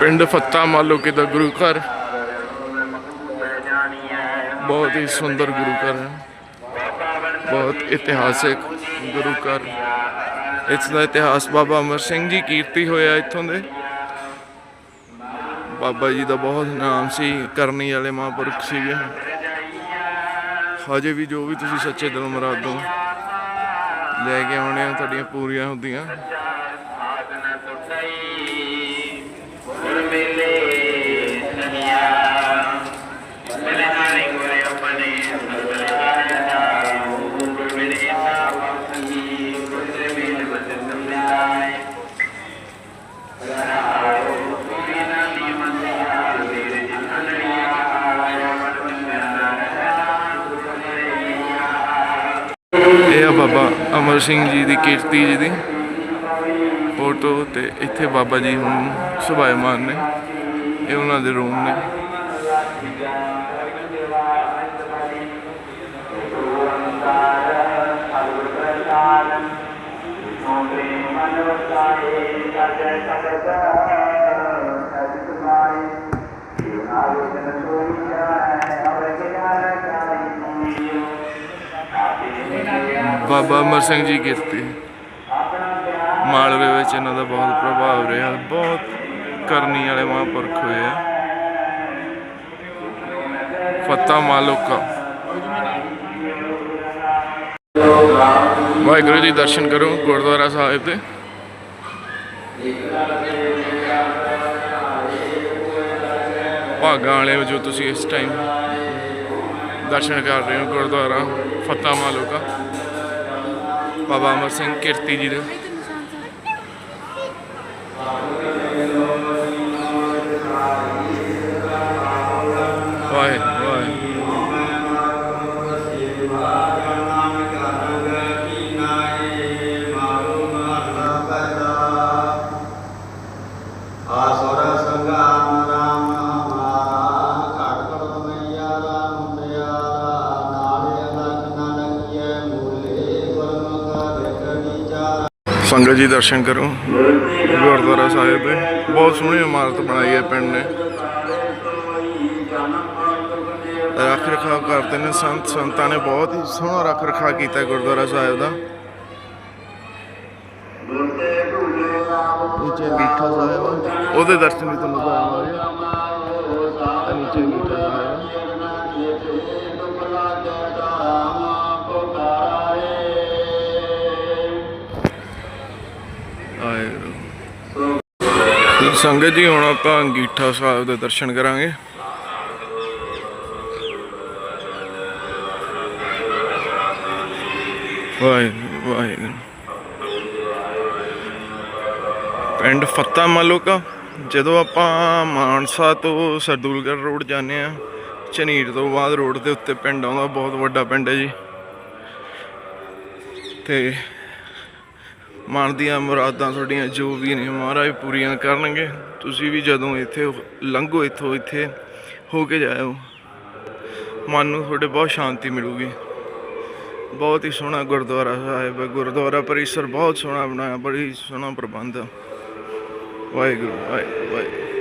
ਪਿੰਡ ਫੱਤਾ ਮਾਲੋਕੇ ਦਾ ਗੁਰੂ ਘਰ। ਬਹੁਤ ਹੀ ਸੁੰਦਰ ਗੁਰੂ ਘਰ ਹੈ। ਬਹੁਤ ਇਤਿਹਾਸਿਕ ਗੁਰੂ ਘਰ। ਇਸ ਦਾ ਇਤਿਹਾਸ ਬਾਬਾ ਅਮਰ ਸਿੰਘ ਜੀ ਕੀਰਤੀ ਹੋਇਆ ਇੱਥੋਂ ਦੇ। ਬਾਬਾ ਜੀ ਦਾ ਬਹੁਤ ਨਾਮ ਸੀ, ਕਰਨੀ ਵਾਲੇ ਮਹਾਂਪੁਰਖ ਸੀਗੇ। ਹਜੇ ਵੀ ਜੋ ਵੀ ਤੁਸੀਂ ਸੱਚੇ ਦਿਲੋਂ ਮਰਾਦੋ ਲੈ ਕੇ ਆਉਣੇ ਆ ਤੁਹਾਡੀਆਂ ਪੂਰੀਆਂ ਹੁੰਦੀਆਂ। ਅਮਰ ਸਿੰਘ ਜੀ ਦੀ ਕੀਰਤੀ ਜੀ ਦੀ ਫੋਟੋ ਤੇ ਇੱਥੇ ਬਾਬਾ ਜੀ ਹੁਣ ਸੁਭਾਇਮਾਨ ਨੇ ਇਹ ਉਹਨਾਂ ਦੇ ਰੂਮ ਨੇ। ਬਾਬਾ ਅਮਰ ਸਿੰਘ ਜੀ ਕੀਰਤੀ ਮਾਲਵੇ ਵਿੱਚ ਇਹਨਾਂ ਦਾ ਬਹੁਤ ਪ੍ਰਭਾਵ ਰਿਹਾ। ਬਹੁਤ ਕਰਨੀ ਵਾਲੇ ਮਹਾਂਪੁਰਖ ਹੋਏ ਆ। ਫਤਾ ਮਾਲੋਕਾ ਵਾਹਿਗੁਰੂ ਜੀ ਦਰਸ਼ਨ ਕਰੋ ਗੁਰਦੁਆਰਾ ਸਾਹਿਬ ਦੇ। ਭਾਗਾਂ ਵਾਲੇ ਜੋ ਤੁਸੀਂ ਇਸ ਟਾਈਮ ਦਰਸ਼ਨ ਕਰ ਰਹੇ ਹੋ ਗੁਰਦੁਆਰਾ ਫਤਿਹ ਮਾਲੋਕਾ ਬਾਬਾ ਅਮਰ ਸਿੰਘ ਕੀਰਤੀ ਜੀ ਦੇ। ਸੰਗਤ ਜੀ ਦਰਸ਼ਨ ਕਰੋ। ਗੁਰਦੁਆਰਾ ਸਾਹਿਬ ਦੇ ਬਹੁਤ ਸੋਹਣੀ ਇਮਾਰਤ ਬਣਾਈ ਹੈ ਪਿੰਡ ਨੇ। ਰੱਖ ਰਖਾਵ ਕਰਦੇ ਨੇ, ਸੰਤ ਸੰਤਾਂ ਨੇ ਬਹੁਤ ਹੀ ਸੋਹਣਾ ਰੱਖ ਰਖਾਵ ਕੀਤਾ ਗੁਰਦੁਆਰਾ ਸਾਹਿਬ ਦਾ। ਨੀਚੇ ਗੀਠਾ ਸਾਹਿਬ ਆ। ਉਹਦੇ ਦਰਸ਼ਨ ਵੀ ਤੁਹਾਨੂੰ ਕਰਾਵਾਂਗੇ ਸੰਗਤ ਜੀ, ਹੁਣ ਆਪਾਂ ਅੰਗੀਠਾ ਸਾਹਿਬ ਦੇ ਦਰਸ਼ਨ ਕਰਾਂਗੇ। ਵਾਹਿਗੁਰੂ ਵਾਹਿਗੁਰੂ। ਪਿੰਡ ਫੱਤਾ ਮਾਲੋਕਾ, ਜਦੋਂ ਆਪਾਂ ਮਾਨਸਾ ਤੋਂ ਸਰਦੂਲਗੜ੍ਹ ਰੋਡ ਜਾਂਦੇ ਆ ਝਨੀਰ ਤੋਂ ਬਾਅਦ ਰੋਡ ਦੇ ਉੱਤੇ ਪਿੰਡ ਆਉਂਦਾ, ਬਹੁਤ ਵੱਡਾ ਪਿੰਡ ਹੈ ਜੀ। ਤੇ ਮਨ ਦੀਆਂ ਮੁਰਾਦਾਂ ਤੁਹਾਡੀਆਂ ਜੋ ਵੀ ਨੇ ਮਹਾਰਾਜ ਪੂਰੀਆਂ ਕਰਨਗੇ। ਤੁਸੀਂ ਵੀ ਜਦੋਂ ਇੱਥੇ ਲੰਘੋ ਇੱਥੋਂ ਇੱਥੇ ਹੋ ਕੇ ਜਾਇਓ। ਮਨ ਨੂੰ ਤੁਹਾਡੇ ਬਹੁਤ ਸ਼ਾਂਤੀ ਮਿਲੂਗੀ। ਬਹੁਤ ਹੀ ਸੋਹਣਾ ਗੁਰਦੁਆਰਾ ਸਾਹਿਬ ਹੈ। ਗੁਰਦੁਆਰਾ ਪਰਿਸਰ ਬਹੁਤ ਸੋਹਣਾ ਬਣਾਇਆ, ਬੜੀ ਸੋਹਣਾ ਪ੍ਰਬੰਧ ਹੈ ਵਾਹਿਗੁਰੂ ਵਾਹਿਗੁਰੂ ਵਾਹਿਗੁਰੂ।